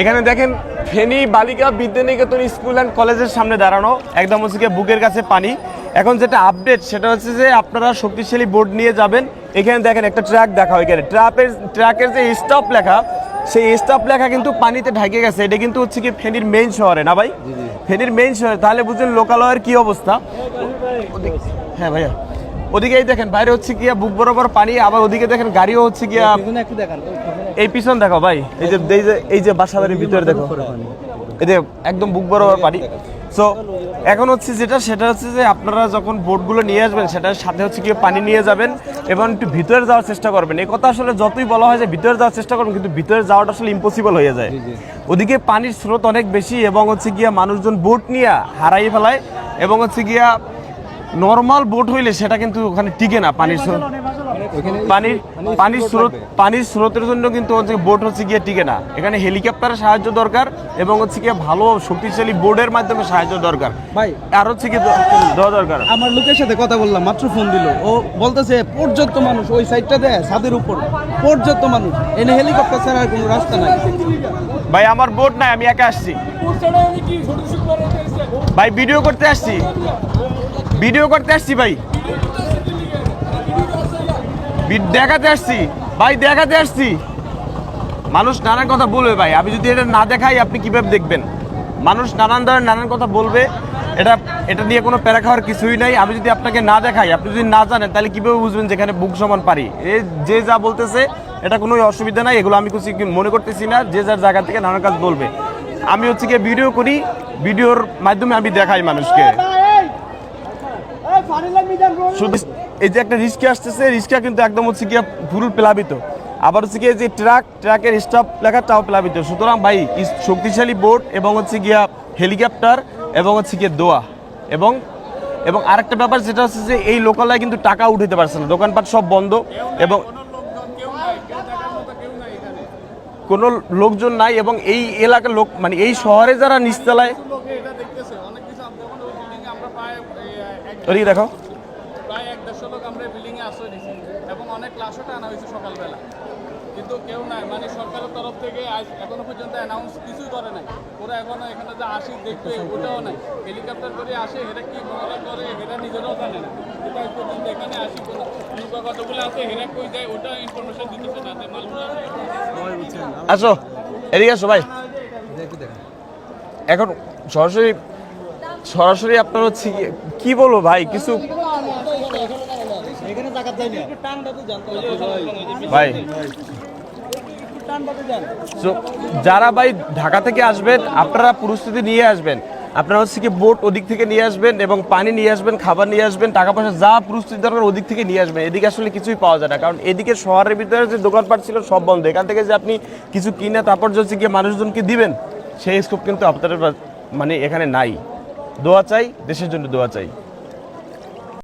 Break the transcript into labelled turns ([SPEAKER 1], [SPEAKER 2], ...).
[SPEAKER 1] এখানে দেখেন ফেনী বালিকা বিদ্যানিকেতন স্কুল অ্যান্ড কলেজের সামনে দাঁড়ানো। একদম হচ্ছে বুকের কাছে পানি। এখন যেটা আপডেট সেটা হচ্ছে যে আপনারা শক্তিশালী বোর্ড নিয়ে যাবেন। এখানে দেখেন একটা ট্র্যাক দেখা হয় এখানে। ট্র্যাপের ট্র্যাকের যে স্টপ লেখা সেই স্টপ লেখা কিন্তু পানিতে ঢাকে গেছে। এটা কিন্তু হচ্ছে কি ফেনীর মেইন শহরে না ভাই? ফেনীর মেইন শহরে। তাহলে বুঝলেন লোকালয়ের কি অবস্থা? হ্যাঁ ভাইয়া। ওদিকেই দেখেন বাইরে হচ্ছে গিয়া বুক বরাবর পানি আবার ওদিকে দেখেন গাড়িও হচ্ছে গিয়া
[SPEAKER 2] একটু দেখান।
[SPEAKER 1] এই পিছন দেখো ভাই। এই যে এই যে এই যে বাসা বাড়ির ভিতরে দেখো। এই যে একদম বুক বরাবর পানি সো এখন হচ্ছে যেটা সেটা হচ্ছে যে আপনারা যখন বোটগুলো নিয়ে আসবেন সেটার সাথে হচ্ছে কি পানি নিয়ে যাবেন এবং একটু ভিতরে যাওয়ার চেষ্টা করবেন। এই কথা আসলে যতই বলা হয় যে ভিতরে যাওয়ার চেষ্টা করবেন কিন্তু ভিতরে যাওয়াটা আসলে ইম্পসিবল হয়ে যায়। ওদিকে পানির স্রোত অনেক বেশি এবং হচ্ছে গিয়া মানুষজন বোট নিয়ে হারাই ফেলায় এবং হচ্ছে গিয়া নর্মাল বোট হইলে সেটা কিন্তু ওখানে টিকে না পানির স্রোত। পানির পানির স্রোত পানির স্রোতের জন্য কিন্তু হচ্ছে বোট হচ্ছে গিয়ে টিকে না। এখানে হেলিকপ্টারের সাহায্য দরকার এবং হচ্ছে গিয়ে ভালো শক্তিশালী বোর্ডের মাধ্যমে সাহায্য দরকার।
[SPEAKER 2] ভাই
[SPEAKER 1] আর হচ্ছে কি দেওয়া দরকার।
[SPEAKER 2] আমার লোকের সাথে কথা বললাম মাত্র ফোন দিল। ও বলতেছে পর্যাপ্ত মানুষ ওই সাইডটা দেয় ছাদের উপর। পর্যাপ্ত মানুষ। এনে হেলিকপ্টার ছাড়া আর কোনো রাস্তা নাই।
[SPEAKER 1] ভাই আমার বোট নাই আমি একা আসছি। ভাই ভিডিও করতে আসছি। ভিডিও করতে আসছি ভাই। দেখাতে আসছি। ভাই দেখাতে আসছি। মানুষ নানান কথা বলবে ভাই। আমি যদি এটা না দেখাই আপনি কীভাবে দেখবেন? মানুষ নানান ধরনের নানান কথা বলবে। এটা এটা নিয়ে কোনো প্যারা খাওয়ার কিছুই নাই। আমি যদি আপনাকে না দেখাই আপনি যদি না জানেন তাহলে কীভাবে বুঝবেন যেখানে বুক সমান পারি? এ যে যা বলতেছে এটা কোনো অসুবিধা নাই। এগুলো আমি কিছু মনে করতেছি না। যে যার জায়গা থেকে নানান কাজ বলবে। আমি হচ্ছে গিয়ে ভিডিও করি। ভিডিওর মাধ্যমে আমি দেখাই মানুষকে। শুধু এই যে একটা রিস্কে আসতেছে রিস্কা কিন্তু একদম হচ্ছে গিয়ে পুরো প্লাবিত। আবার হচ্ছে গিয়ে যে ট্রাক ট্রাকের স্টাফ লেখা লেখাটাও প্লাবিত। সুতরাং ভাই শক্তিশালী বোট এবং হচ্ছে গিয়া হেলিকপ্টার এবং হচ্ছে গিয়ে দোয়া। এবং এবং আরেকটা ব্যাপার যেটা হচ্ছে যে এই লোকালয় কিন্তু টাকা উঠাতে পারছে না। দোকানপাট সব বন্ধ এবং কোনো লোকজন নাই এবং এই এলাকার লোক মানে এই শহরে যারা নিচতলায় দেখো।
[SPEAKER 3] দেড়শো লোক আমরা বিল্ডিংয়ে আশ্রয় নিয়েছি এবং অনেক ক্লাসও টানা হয়েছে সকালবেলা। কিন্তু কেউ নাই মানে সরকারের তরফ থেকে আজ এখনও পর্যন্ত অ্যানাউন্স কিছুই করে নাই। ওরা এখনও এখানে যে আসি দেখবে ওটাও নাই। হেলিকপ্টার করে আসে, এরা কি মনে করে, এরা নিজেরাও জানে না। এটা পর্যন্ত এখানে আসি কোনো কতগুলো আছে হেরা কই যায় ওটা ইনফরমেশন দিতেছে না আসো,
[SPEAKER 1] এদিকে আসো ভাই। এখন সরাসরি সরাসরি আপনার হচ্ছে কি বলব ভাই, কিছু
[SPEAKER 2] এখানে টাকা দেয় না একটু টান দাতে জানতে
[SPEAKER 1] ভাই। যারা ভাই ঢাকা থেকে আসবেন আপনারা পরিস্থিতি নিয়ে আসবেন। আপনারা হচ্ছে কি বোট ওদিক থেকে নিয়ে আসবেন এবং পানি নিয়ে আসবেন খাবার নিয়ে আসবেন টাকা পয়সা যা পরিস্থিতি দরকার ওদিক থেকে নিয়ে আসবেন। এদিকে আসলে কিছুই পাওয়া যায় না। কারণ এদিকে শহরের ভিতরে যে দোকানপাট ছিল সব বন্ধ। এখান থেকে যে আপনি কিছু কিনে তারপর যে হচ্ছে গিয়ে মানুষজনকে দিবেন সেই স্কোপ কিন্তু আপনাদের মানে এখানে নাই। দোয়া চাই দেশের জন্য দোয়া চাই।